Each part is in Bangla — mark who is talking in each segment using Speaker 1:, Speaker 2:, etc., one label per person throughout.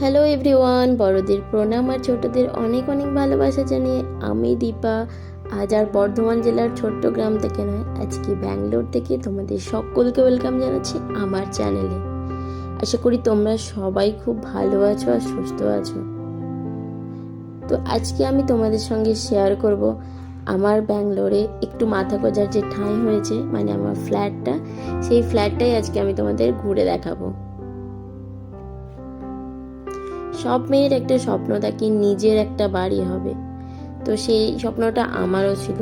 Speaker 1: হ্যালো এভরিওয়ান বড়দের প্রণাম আর ছোটদের অনেক অনেক ভালোবাসা জানিয়ে আমি দীপা। আজ আর বর্ধমান জেলার ছোট্ট গ্রাম থেকে নয়, আজকে ব্যাঙ্গালোর থেকে তোমাদের সকলকে ওয়েলকাম জানাচ্ছি আমার চ্যানেলে আশা করি তোমরা সবাই খুব ভালো আছো আর সুস্থ আছো। তো আজকে আমি তোমাদের সঙ্গে শেয়ার করব আমার ব্যাঙ্গালোরে একটু মাথা গোজার যে ঠাঁই হয়েছে মানে আমার ফ্ল্যাটটা সেই ফ্ল্যাটটাই আজকে আমি তোমাদের ঘুরে দেখাবো। সব মেয়ের একটা স্বপ্ন থাকে নিজের একটা বাড়ি হবে। তো সেই স্বপ্নটা আমারও ছিল।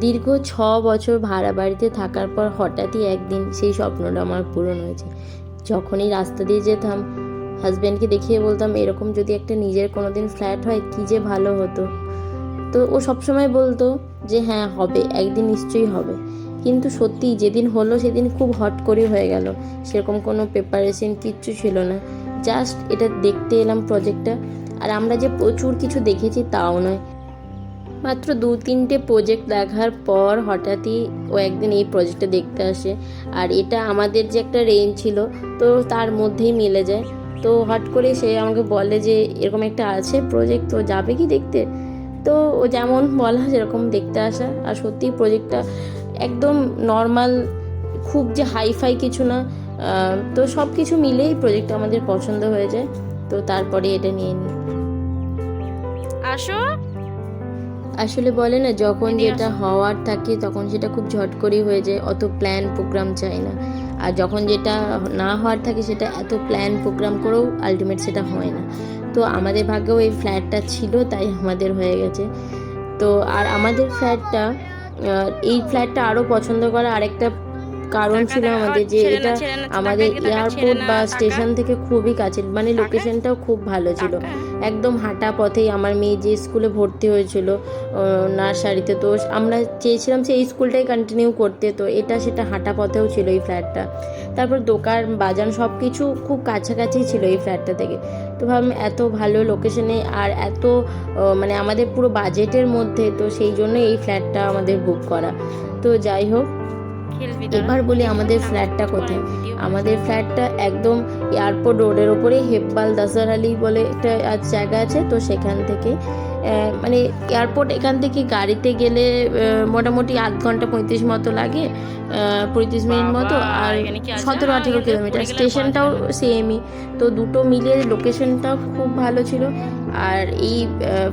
Speaker 1: দীর্ঘ ছ বছর ভাড়া বাড়িতে থাকার পর হঠাৎই একদিন সেই স্বপ্নটা আমার পূরণ হয়েছে। যখনই রাস্তা দিয়ে যেতাম হাজব্যান্ডকে দেখিয়ে বলতাম, এরকম যদি একটা নিজের কোনোদিন ফ্ল্যাট হয়, কী যে ভালো হতো। তো ও সবসময় বলতো যে হ্যাঁ হবে, একদিন নিশ্চয়ই হবে। কিন্তু সত্যি যেদিন হলো সেদিন খুব হট করে হয়ে গেল। সেরকম কোনো প্রিপারেশন কিচ্ছু ছিল না। জাস্ট এটা দেখতে এলাম প্রজেক্টটা আর আমরা যে প্রচুর কিছু দেখেছি তাও নয়। মাত্র দু তিনটে প্রজেক্ট দেখার পর হঠাৎই ও একদিন এই প্রজেক্টটা দেখতে আসে। আর এটা আমাদের যে একটা রেঞ্জ ছিল, তো তার মধ্যেই মিলে যায়। তো হট করে সে আমাকে বলে যে, এরকম একটা আছে প্রজেক্ট তো যাবে কি দেখতে? তো ও যেমন বলা সেরকম দেখতে আসা। আর সত্যি প্রজেক্টটা একদম নর্মাল খুব যে হাইফাই কিছু না তো সব কিছু মিলেই প্রজেক্টটা আমাদের পছন্দ হয়ে যায়। তো তারপরে এটা নিয়ে নিই
Speaker 2: আসো
Speaker 1: আসলে বলে না যখন যেটা হওয়ার থাকে তখন সেটা খুব ঝট করেই হয়ে যায়। অত প্ল্যান প্রোগ্রাম চাই না। আর যখন যেটা না হওয়ার থাকে সেটা এত প্ল্যান প্রোগ্রাম করেও আলটিমেট সেটা হয় না। তো আমাদের ভাগ্যেও এই ফ্ল্যাটটা ছিল তাই আমাদের হয়ে গেছে। তো আর আমাদের ফ্ল্যাটটা এই ফ্ল্যাটটা আরও পছন্দ করা আরেকটা কারণ ছিল আমাদের যে এটা আমাদের এয়ারপোর্ট বা স্টেশন থেকে খুবই কাছে মানে লোকেশনটাও খুব ভালো ছিল? একদম হাঁটা পথেই আমার মেয়ে যে স্কুলে ভর্তি হয়েছিল নার্সারিতে তো আমরা চেয়েছিলাম যে এই স্কুলটাই কন্টিনিউ করতে, তো এটা সেটা হাঁটা পথেও ছিল এই ফ্ল্যাটটা তারপর দোকান বাজার সব কিছু খুব কাছাকাছি ছিল এই ফ্ল্যাটটা থেকে তো ভাবলাম এত ভালো লোকেশনে আর এত মানে আমাদের পুরো বাজেটের মধ্যে, তো সেই জন্য এই ফ্ল্যাটটা আমাদের বুক করা তো যাই হোক? এবার বলি আমাদের ফ্ল্যাটটা কোথায়? আমাদের ফ্ল্যাটটা একদম এয়ারপোর্ট রোডের ওপরে হেব্বাল দাসার আলী বলে একটা জায়গা আছে। তো সেখান থেকে মানে এয়ারপোর্ট এখান থেকে গাড়িতে গেলে মোটামুটি আধ ঘণ্টা পঁয়ত্রিশ মতো লাগে পঁয়ত্রিশ মিনিট মতো। আর সতেরো আঠেরো কিলোমিটার। স্টেশনটাও সেমই তো দুটো মিলিয়ে লোকেশনটাও খুব ভালো ছিল। আর এই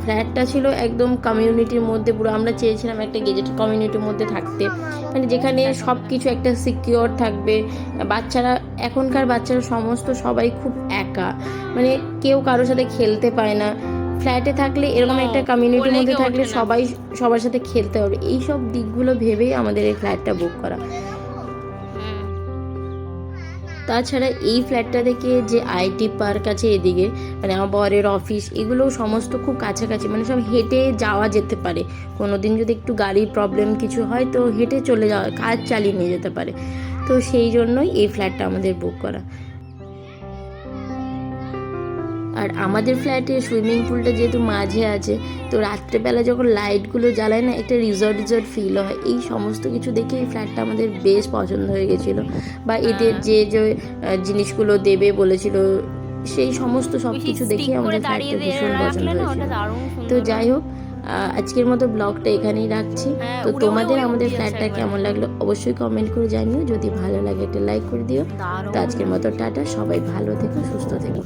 Speaker 1: ফ্ল্যাটটা ছিল একদম কমিউনিটির মধ্যে পুরো আমরা চেয়েছিলাম একটা গেজেটেড কমিউনিটির মধ্যে থাকতে। মানে যেখানে সব কিছু একটা সিকিওর থাকবে। বাচ্চারা এখনকার বাচ্চারা সমস্ত সবাই খুব একা। মানে কেউ কারোর সাথে খেলতে পায় না। ফ্ল্যাটে থাকলে এরকম একটা কমিউনিটির মধ্যে থাকলে সবাই সবার সাথে খেলতে হবে। এইসব দিকগুলো ভেবেই আমাদের এই ফ্ল্যাটটা বুক করা। তাছাড়া এই ফ্ল্যাটটা থেকে যে আইটি পার্ক আছে এদিকে মানে আমার বরের অফিস এগুলো সমস্ত খুব কাছাকাছি মানে সব হেঁটে যাওয়া যেতে পারে। কোনো দিন যদি একটু গাড়ির প্রবলেম কিছু হয়, তো হেঁটে চলে যাওয়া, কাজ চালিয়ে নিয়ে যেতে পারে। তো সেই জন্যই এই ফ্ল্যাটটা আমাদের বুক করা। আর আমাদের ফ্ল্যাটে সুইমিং পুলটা যেহেতু মাঝে আছে তো রাত্রেবেলা যখন লাইটগুলো জ্বালায় না একটা রিসর্ট রিসর্ট ফিল হয়। এই সমস্ত কিছু দেখে এই ফ্ল্যাটটা আমাদের বেশ পছন্দ হয়ে গেছিল। বা এদের যে যে জিনিসগুলো দেবে বলেছিল সেই সমস্ত সব কিছু দেখে আমাদের ফ্ল্যাটটা ভীষণ পছন্দ হয়েছিল। তো যাই হোক আজকের মতো ব্লগটা এখানেই রাখছি।
Speaker 2: হ্যাঁ,
Speaker 1: তো তোমাদের আমাদের ফ্ল্যাটটা কেমন লাগল অবশ্যই কমেন্ট করে জানিও। যদি ভালো লাগে একটা লাইক করে দিও। তো আজকের মতো টাটা সবাই ভালো থেকো সুস্থ থেকো।